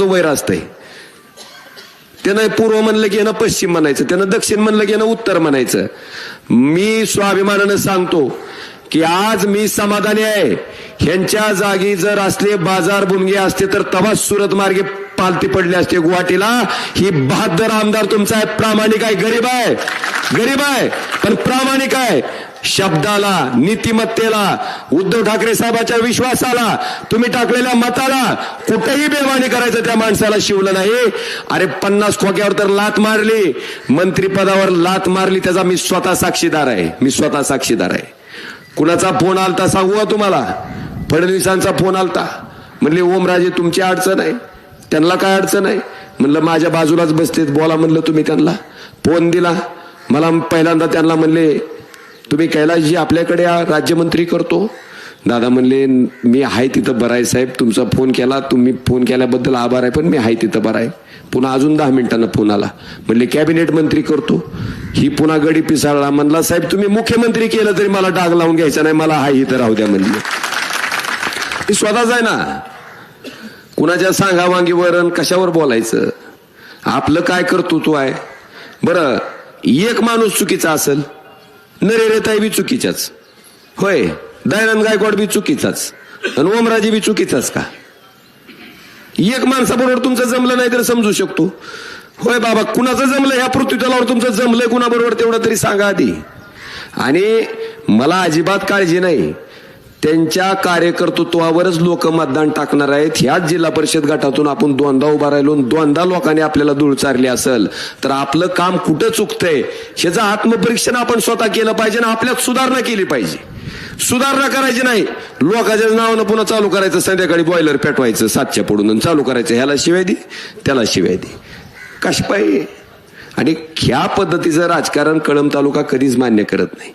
वैर असतंय. त्यानं पूर्व म्हणलं की यानं पश्चिम म्हणायचं त्यानं दक्षिण म्हणलं की यानं उत्तर म्हणायचं. मी स्वाभिमानानं सांगतो की आज मी समाधानी आहे. ह्यांच्या जागी जर असले बाजार बुनगे असते तर तवा सुरत मार्गे पालती पडली असते गुवाहाटीला. ही बहादर आमदार तुमचा आहे. प्रामाणिक आहे. गरीब आहे. गरीब आहे. पण प्रामाणिक आहे. शब्दाला नीतिमत्तेला उद्धव ठाकरे साहेबाच्या विश्वासाला तुम्ही टाकलेल्या मताला कुठेही बेमानी करायचं त्या माणसाला शिवलं नाही. अरे पन्नास खोक्यावर तर लात मारली. मंत्रीपदावर लात मारली त्याचा मी स्वतः साक्षीदार आहे. मी स्वतः साक्षीदार आहे. कुणाचा फोन आलता सांगू का तुम्हाला? फडणवीसांचा फोन आलता. म्हणले ओमराजे तुमची अडचण आहे. त्यांना काय अडचण आहे? म्हणलं माझ्या बाजूलाच बसतेत बोला म्हणलं तुम्ही त्यांना. फोन दिला. मला पहिल्यांदा त्यांना म्हणले तुम्ही कैलाशजी आपल्याकडे राज्यमंत्री करतो? दादा म्हणले मी आहे तिथं बरं आहे साहेब तुमचा फोन केला तुम्ही फोन केल्याबद्दल आभार आहे पण मी आहे तिथं बरं आहे पुन्हा अजून दहा मिनिटांना फोन आला. म्हणले कॅबिनेट मंत्री करतो. ही पुन्हा गडी पिसाळला. म्हणला साहेब तुम्ही मुख्यमंत्री केलं तरी मला डाग लावून घ्यायचा नाही मला हाय इथं राहू द्या म्हणले. ही स्वतःच आहे ना? कुणाच्या सांगावांगीवर वरण कशावर बोलायचं? आपलं काय कर्तृत्व आहे? बरं एक माणूस चुकीचा असेल नरेरेताई बी चुकीच्याच. होय दयानंद गायकवाड बी चुकीचाच. आणि ओमराजे बी चुकीचाच का? एक माणसाबरोबर तुमचं जमलं नाही तर समजू शकतो. होय बाबा कुणाचं जमलं ह्या पृथ्वीतलावर तुमचं जमलंय कुणाबरोबर तेवढं तरी सांगा आधी. आणि मला अजिबात काळजी नाही. त्यांच्या कार्यकर्तृत्वावरच लोक मतदान टाकणार आहेत. ह्याच जिल्हा परिषद गटातून आपण दोनदा उभा राहिलो द्वंदा दोनदा लोकांनी आपल्याला धूळ चारली असेल तर आपलं काम कुठं चुकतंय ह्याचं आत्मपरीक्षण आपण स्वतः केलं पाहिजे आणि आपल्यात सुधारणा केली पाहिजे. सुधारणा करायची नाही. लोकांच्या नावानं पुन्हा चालू करायचं संध्याकाळी बॉयलर पेटवायचं सातच्या पडून आणि चालू करायचं. ह्याला शिवाय दे त्याला शिवाय दे. कश पाहिजे? आणि ह्या पद्धतीचं राजकारण कळम तालुका कधीच मान्य करत नाही.